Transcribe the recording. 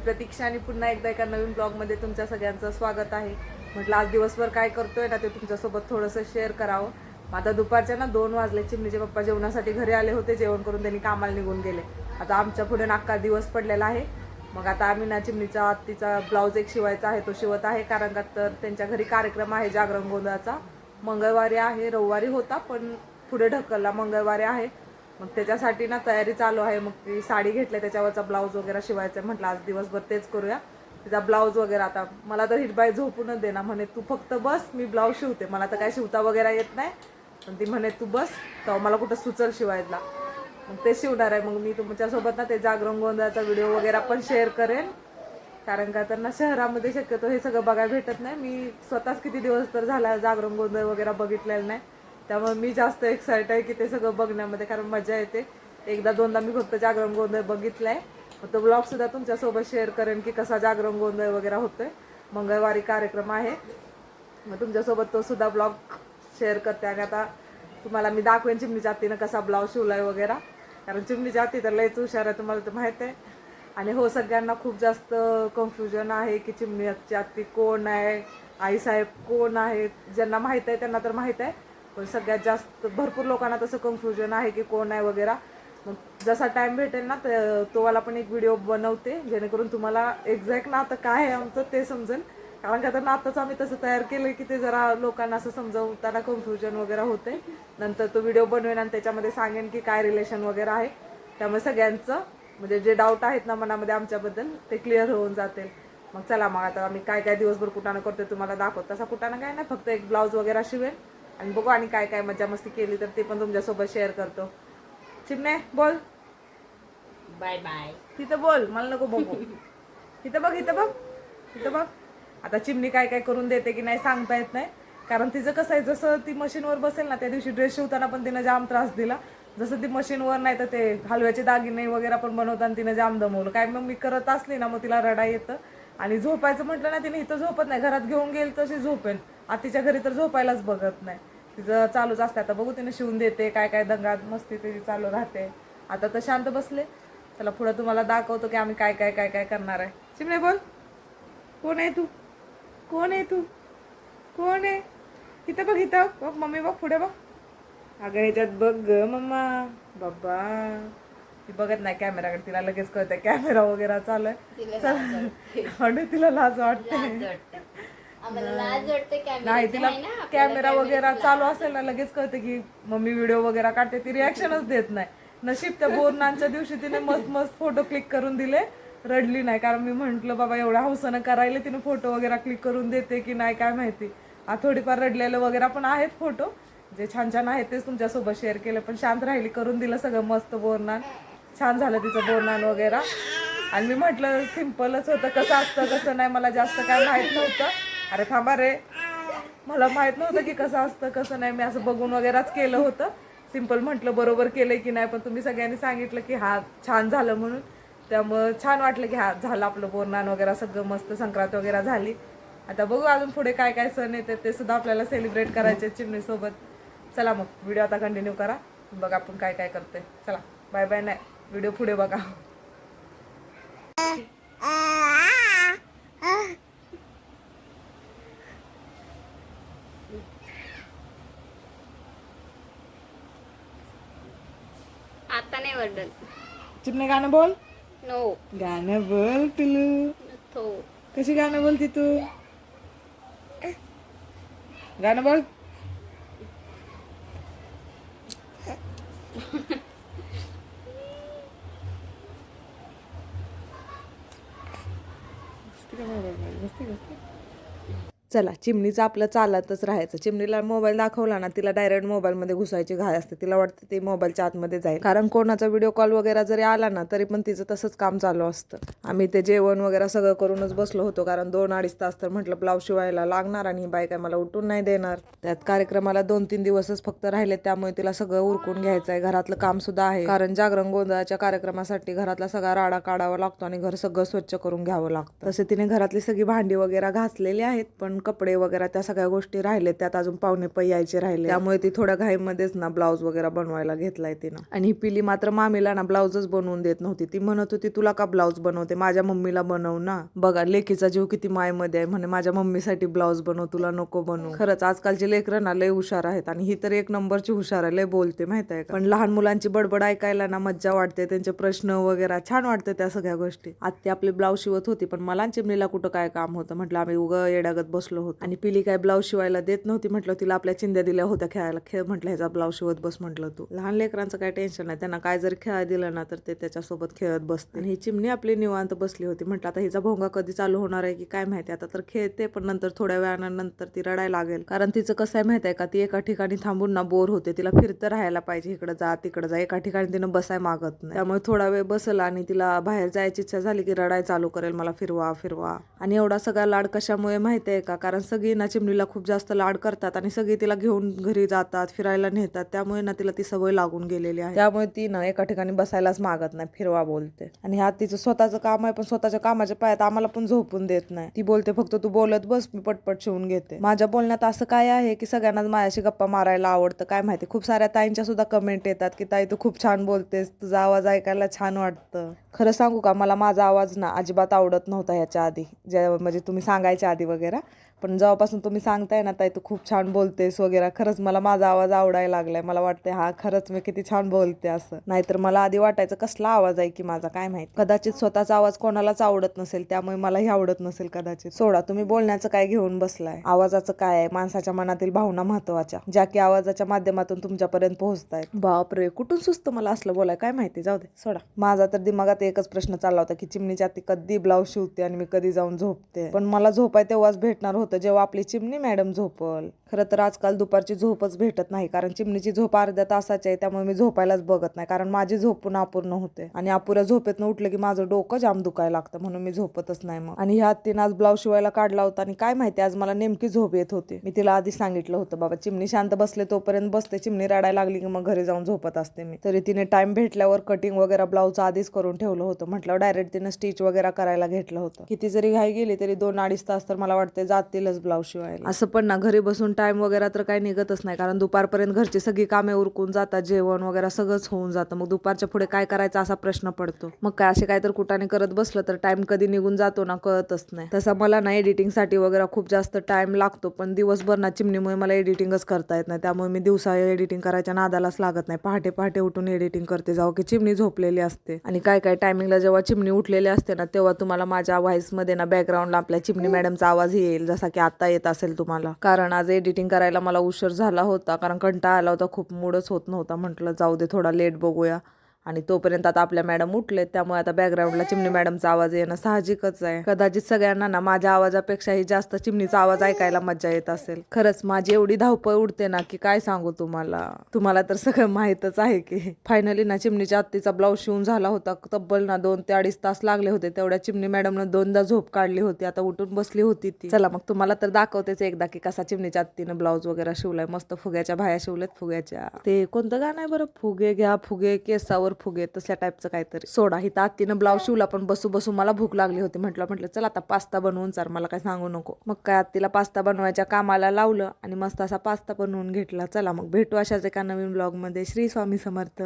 प्रतीक्षा आणि पुन्हा एकदा एका नवीन ब्लॉगमध्ये तुमच्या सगळ्यांचं स्वागत आहे. म्हटलं आज दिवसभर काय करतोय ना ते तुमच्यासोबत थोडंसं शेअर करावं. मग आता दुपारच्या ना दोन वाजले चिमणीचे पप्पा जेवणासाठी घरी आले होते जेवण करून त्यांनी कामाला निघून गेले. आता आमच्या पुढे नाक्का दिवस पडलेला आहे. मग आता आम्ही ना चिमणीचा तिचा ब्लाऊज एक शिवायचा आहे तो शिवत आहे. कारण का तर त्यांच्या घरी कार्यक्रम आहे जागरण गोंधळाचा. मंगळवारी आहे रविवारी होता पण पुढे ढकलला. मंगळवारी आहे. मग त्याच्यासाठी ना तयारी चालू आहे. मग ती साडी घेतली त्याच्यावरचा ब्लाऊज वगैरे शिवायचा आहे म्हटलं आज दिवसभर तेच करूया. तिचा ब्लाऊज वगैरे आता मला तर हिटबाई झोपूनच दे ना. म्हणे तू फक्त बस मी ब्लाऊज शिवते. मला तर काय शिवता वगैरे येत नाही. पण ती म्हणे तू बस तेव्हा मला कुठं सुचल शिवायला. मग ते शिवणार आहे. मग मी तुमच्यासोबत ना ते जागरण गोंधळाचा व्हिडिओ वगैरे पण शेअर करेन. कारण का तर ना शहरामध्ये शक्यतो हे सगळं बघायला भेटत नाही. मी स्वतःच किती दिवस तर झाला जागरण गोंधळ वगैरे बघितलेलं नाही. त्यामुळे मी जास्त एक्साइट आहे की ते सगळं बघण्यामध्ये कारण मजा येते. एकदा दोनदा मी फक्त जागरण गोंधळ बघितलाय. मग तो ब्लॉग सुद्धा तुमच्यासोबत शेअर करेन की कसा जागरण गोंधळ वगैरे होतोय. मंगळवारी कार्यक्रम आहे. मग तुमच्यासोबत तो सुद्धा ब्लॉग शेअर करते आणि आता तुम्हाला मी दाखवेन चिमणीच्या आत्तीनं कसा ब्लाऊज शिवलाय वगैरे. कारण चिमणीच्या आत्ती तर लयच हुशार आहे तुम्हाला तर माहीत आहे. आणि हो सगळ्यांना खूप जास्त कन्फ्युजन आहे की चिमणीची आत्ती कोण आहे आईसाहेब कोण आहेत ज्यांना माहीत आहे त्यांना तर माहीत आहे. पण सगळ्यात जास्त भरपूर लोकांना तसं कन्फ्युजन आहे की कोण आहे वगैरे. मग जसा टाईम भेटेल ना तर तो वाला पण एक व्हिडिओ बनवते जेणेकरून तुम्हाला एक्झॅक्ट ना आता काय आहे आमचं ते समजेल. कारण का तर नातंच आम्ही तसं तयार केलं की ते जरा लोकांना असं समजवताना कन्फ्युजन वगैरे होते नंतर तो व्हिडिओ बनवेन आणि त्याच्यामध्ये सांगेन की काय रिलेशन वगैरे आहे. त्यामुळे सगळ्यांचं म्हणजे जे डाऊट आहेत ना मनामध्ये आमच्याबद्दल ते क्लिअर होऊन जातील. मग चला मग आता आम्ही काय काय दिवसभर कुठानं करतोय तुम्हाला दाखवत तसा कुठानं काय नाही फक्त एक ब्लाऊज वगैरे शिवेन. आणि बघू आणि काय काय मजा मस्ती केली तर ते पण तुमच्यासोबत शेअर करतो. चिमणे बोल. बाय बाय तिथं बोल मला नको बघू. इथं बघ इथं बघ. इथं बघ. आता चिमणी काय काय करून देते की नाही सांगता येत नाही. कारण तिचं कसं आहे जसं ती मशीनवर बसेल ना त्या दिवशी ड्रेस शिवताना पण तिनं जाम त्रास दिला. जसं ती मशीनवर नाही तर ते हलव्याचे दागिने वगैरे पण बनवताना तिनं जाम दमवलं. काय मग मी करत असली ना मग तिला रडा येतं. आणि झोपायचं म्हटलं ना तिने इथं झोपत नाही. घरात घेऊन गेल तशी झोपेन. आतीच्या घरी तर झोपायलाच बघत नाही. तिचं चालूच असते आता बघू तिने शिवून देते काय काय दंगात मस्ती तिची चालू राहते. आता तर शांत बसले. चला पुढं तुम्हाला दाखवतो की आम्ही काय काय काय काय करणार आहे. चिमणे बोल. कोण आहे तू? कोण आहे तू? कोण आहे? इथं बघ इथं बघ. मम्मी बघ पुढे बघ. अगं ह्याच्यात बघ ग मम्मा. बाबा. ती बघत नाही कॅमेराकडे तिला लगेच कळतंय. कॅमेरा वगैरे चालू आहे. तिला लाज वाटते आम्हाला लाज वाटते कॅमेरा नाही तिला कॅमेरा वगैरे चालू असेल ना लगेच कळते की मम्मी व्हिडिओ वगैरे काढते ती रिॲक्शनच देत नाही. नशीब त्या बोरनांच्या दिवशी तिने मस्त मस्त फोटो क्लिक करून दिले रडली नाही. कारण मी म्हंटल बाबा एवढ्या हौसानं करायला तिने फोटो वगैरे क्लिक करून देते की नाही काय माहिती? आ थोडीफार रडलेलं वगैरे पण आहेत फोटो जे छान छान आहेत तेच तुमच्यासोबत शेअर केले. पण शांत राहिली करून दिलं सगळं मस्त बोरनान. छान झालं तिचं बोरनान वगैरे. आणि मी म्हटलं सिम्पलच होतं कसं असतं कसं नाही मला जास्त काय माहीत नव्हतं. अरे थांबा रे. मला माहीत नव्हतं की कसं असतं कसं नाही. मी असं बघून वगैरेच केलं होतं. सिंपल म्हटलं बरोबर केलं की नाही पण तुम्ही सगळ्यांनी सांगितलं की हा छान झालं म्हणून. त्यामुळं छान वाटलं की हा झालं आपलं बोरनान वगैरे सगळं मस्त संक्रांत वगैरे झाली. आता बघू अजून पुढे काय काय सण येते ते सुद्धा आपल्याला सेलिब्रेट करायचे चिमणीसोबत. चला मग व्हिडिओ आता कंटिन्यू करा. बघा आपण काय काय करते चला बाय बाय नाही व्हिडिओ पुढे बघा. आता नाही चिमणे गाणं बोल. नो. गाणं बोल पिलू. थो कशी गाणं बोलती तू? गाणं बोल. चला चिमणीचं आपलं चालतच राहायचं. चिमणीला मोबाईल दाखवला ना तिला डायरेक्ट मोबाईलमध्ये घुसायची घाय असते. तिला वाटतं ते मोबाईलच्या आतमध्ये जाईल. कारण कोणाचा व्हिडिओ कॉल वगैरे जरी आला ना तरी पण तिचं तसंच काम चालू असतं. आम्ही ते जेवण वगैरे सगळं करूनच बसलो होतो कारण दोन अडीच तास तर म्हटलं ब्लाऊज शिवायला लागणार आणि ही बाई काय मला उठून नाही देणार. त्यात कार्यक्रमाला दोन तीन दिवसच फक्त राहिले त्यामुळे तिला सगळं उरकून घ्यायचं आहे घरातलं काम सुद्धा आहे. कारण जागरण गोंधळाच्या कार्यक्रमासाठी घरातला सगळा राडा काढावा लागतो आणि घर सगळं स्वच्छ करून घ्यावं लागतं. तसे तिने घरातली सगळी भांडी वगैरे घासलेली आहेत पण कपडे वगैरे त्या सगळ्या गोष्टी राहिले त्यात अजून पाहुणे पै यायचे राहिले. त्यामुळे ती थोड्या घाईमध्येच ना ब्लाऊज वगैरे बनवायला घेतलाय तिनं. आणि ही पिली मात्र मामीला ना ब्लाऊजच बनवून देत नव्हती. ती म्हणत होती तुला का ब्लाऊज बनवते? माझ्या मम्मीला बनव ना. बघा लेकीचा जीव किती मायमध्ये आहे म्हणे माझ्या मम्मीसाठी ब्लाऊज बनव तुला नको बनवू. खरंच आजकालची लेकरं ना लय हुशार आहेत आणि ही तर एक नंबरची हुशार आहे लय बोलते माहीत आहे पण लहान मुलांची बडबड ऐकायला ना मज्जा वाटते त्यांचे प्रश्न वगैरे छान वाटते त्या सगळ्या गोष्टी. आत्या आपले ब्लाऊज शिवत होती पण मला चिमणीला कुठं काय काम होतं? म्हटलं आम्ही उग येड्यागत बसलो होतो. आणि पिली काय ब्लाऊज शिवायला देत नव्हती म्हटलं तिला आपल्या चिंध्या दिल्या होत्या खेळायला. खेळ म्हटलं ह्याचा ब्लाऊज शिवत बस म्हटलं तू. लहान लेकरांचं काय टेन्शन नाही. त्यांना काय जर खेळायला दिलं ना तर ते त्याच्यासोबत खेळत बसते आणि ही चिमणी आपली निवांत बसली होती. म्हटलं आता हिचा भोंगा कधी चालू होणार आहे की काय माहिती? आता तर खेळते पण नंतर थोड्या वेळानंतर ती रडायला लागेल. कारण तिचं कसं आहे माहिती आहे का? ती एका ठिकाणी थांबून ना बोर होते. तिला फिरतं राहायला पाहिजे. इकडे जा तिकडे जा. एका ठिकाणी तिनं बसाय मागत नाही. त्यामुळे थोडा वेळ बसल आणि तिला बाहेर जायची इच्छा झाली की रडाय चालू करेल मला फिरवा फिरवा. आणि एवढा सगळा लाड कशामुळे माहिती आहे का? कारण सगळी ना चिमणीला खूप जास्त लाड करतात आणि सगळी तिला घेऊन घरी जातात फिरायला नेतात. त्यामुळे ना तिला ती सवय लागून गेलेली आहे. त्यामुळे ती ना एका ठिकाणी बसायलाच मागत नाही फिरवा बोलते. आणि ह्या तिचं स्वतःचं काम आहे पण स्वतःच्या कामाच्या पायात आम्हाला पण झोपून देत नाही. ती बोलते फक्त तू बोलत बस मी पटपट शिवून घेते. माझ्या बोलण्यात असं काय आहे की सगळ्यांनाच माझ्याशी गप्पा मारायला आवडतं काय माहिती. खूप साऱ्या ताईंच्या सुद्धा कमेंट येतात की ताई तू खूप छान बोलतेस तुझा आवाज ऐकायला छान वाटतं. खरं सांगू का मला माझा आवाज ना अजिबात आवडत नव्हता ह्याच्या आधी ज्या म्हणजे तुम्ही सांगायच्या आधी वगैरे. पण जेव्हापासून तुम्ही सांगताय ना ताई तू खूप छान बोलतेस वगैरे खरंच मला माझा आवाज आवडायला लागलाय. मला वाटतंय हा खरंच मी किती छान बोलते असं. नाहीतर मला आधी वाटायचं कसला आवाज आहे की माझा काय माहीत. कदाचित स्वतःचा आवाज कोणालाच आवडत नसेल त्यामुळे मलाही आवडत नसेल कदाचित. सोडा तुम्ही बोलण्याचं काय घेऊन बसलाय? आवाजाचं काय आहे? माणसाच्या मनातील भावना महत्त्वाच्या ज्या की आवाजाच्या माध्यमातून तुमच्यापर्यंत पोहोचतायत. बापरे कुठून सुस्त मला असलं बोलाय? काय माहिती जाऊ दे सोडा. माझा तर दिमागात एकच प्रश्न चालला होता की चिमणीच्या ती कधी ब्लाऊज शिवते आणि मी कधी जाऊन झोपते? पण मला झोपाय तेव्हाच भेटणार होत. जेव्हा आपली चिमणी मॅडम झोपल. खरं तर आजकाल दुपारची झोपच भेटत नाही. कारण चिमणीची झोप अर्ध्या तासाची आहे त्यामुळे मी झोपायलाच बघत नाही. कारण माझी झोप पुन्हा अपूर्ण होते. आणि अपुऱ्या झोपेतनं उठलं की माझं डोकं जाम दुखायला लागतं म्हणून मी झोपतच नाही मग. आणि ह्या तिनं आज ब्लाऊज शिवायला काढला होता आणि काय माहिती आज मला नेमकी झोप येत होती. मी तिला आधी सांगितलं होतं बाबा चिमणी शांत बसले तोपर्यंत बसते. चिमणी रडायला लागली की मग घरी जाऊन झोपत असते मी. तरी तिने टाइम भेटल्यावर कटिंग वगैरे ब्लाऊज आधीच करून ठेवलं होतं. म्हटलं डायरेक्ट तिनं स्टिच वगैरे करायला घेतलं होतं. किती जरी घाई गेली तरी दोन अडीच तास तर मला वाटते जातीलच ब्लाऊज शिवायला. असं पण ना घरी बसून टाइम वगैरे तर काही निघतच नाही. कारण दुपारपर्यंत घरची सगळी कामे उरकून जातात जेवण वगैरे सगळंच होऊन जातं. मग दुपारच्या पुढे काय करायचं असा प्रश्न पडतो. मग काय असे काय तर कुठाने करत बसलं तर टाइम कधी निघून जातो ना कळतच नाही. तसा मला ना एडिटिंगसाठी वगैरे खूप जास्त टाइम लागतो. पण दिवसभर ना चिमणीमुळे मला एडिटिंगच करता येत नाही. त्यामुळे मी दिवसा एडिटिंग करायच्या नादालाच लागत नाही. पहाटे पहाटे उठून एडिटिंग करते. जाऊ की चिमणी झोपलेली असते. आणि काय काय टायमिंगला जेव्हा चिमणी उठलेली असते ना तेव्हा तुम्हाला माझ्या व्हॉइसमध्ये ना बॅकग्राऊंडला आपल्या चिमणी मॅडमचा आवाज येईल. जसा की आता येत असेल तुम्हाला. कारण आज एडिट एडिटिंग करायला मला उशीर झाला होता कारण कंटाळा आला होता खूप मूडच होत नव्हता. म्हटलं जाऊ दे थोडा लेट बघूया. आणि तोपर्यंत आता आपल्या मॅडम उठले त्यामुळे आता बॅकग्राऊंडला चिमणी मॅडमचा आवाज येणं साहजिकच आहे. कदाचित सगळ्यांना ना माझ्या आवाजापेक्षाही जास्त चिमणीचा आवाज ऐकायला मज्जा येत असेल. खरंच माझी एवढी धावपळ उडते ना की काय सांगू तुम्हाला? तुम्हाला तर सगळं माहीतच आहे की. फायनली ना चिमणीच्या आत्तीचा ब्लाऊज शिवून झाला होता. तब्बल ना दोन ते अडीच तास लागले होते. तेवढ्या चिमणी मॅडमनं दोनदा झोप काढली होती. आता उठून बसली होती ती. चला मग तुम्हाला तर दाखवतेच एकदा की कसा चिमणीच्या आत्तीनं ब्लाऊज वगैरे शिवलाय. मस्त फुग्याच्या भाया शिवलेत फुग्याच्या. ते कोणतं गाणं आहे बरं? फुगे घ्या फुगे केसावर फुगे तसल्या टाईपचं काहीतरी. सोडा इथं आत्तीनं ब्लाऊज शिवला पण बसू बसू मला भूक लागली होती. म्हटलं म्हटलं चल आता पास्ता बनवून चार मला काय सांगू नको. मग काय आत्तीला पास्ता बनवायच्या कामाला लावलं आणि मस्त असा पास्ता बनवून घेतला. चला मग भेटू अशाच एका नवीन ब्लॉगमध्ये श्री स्वामी समर्थ.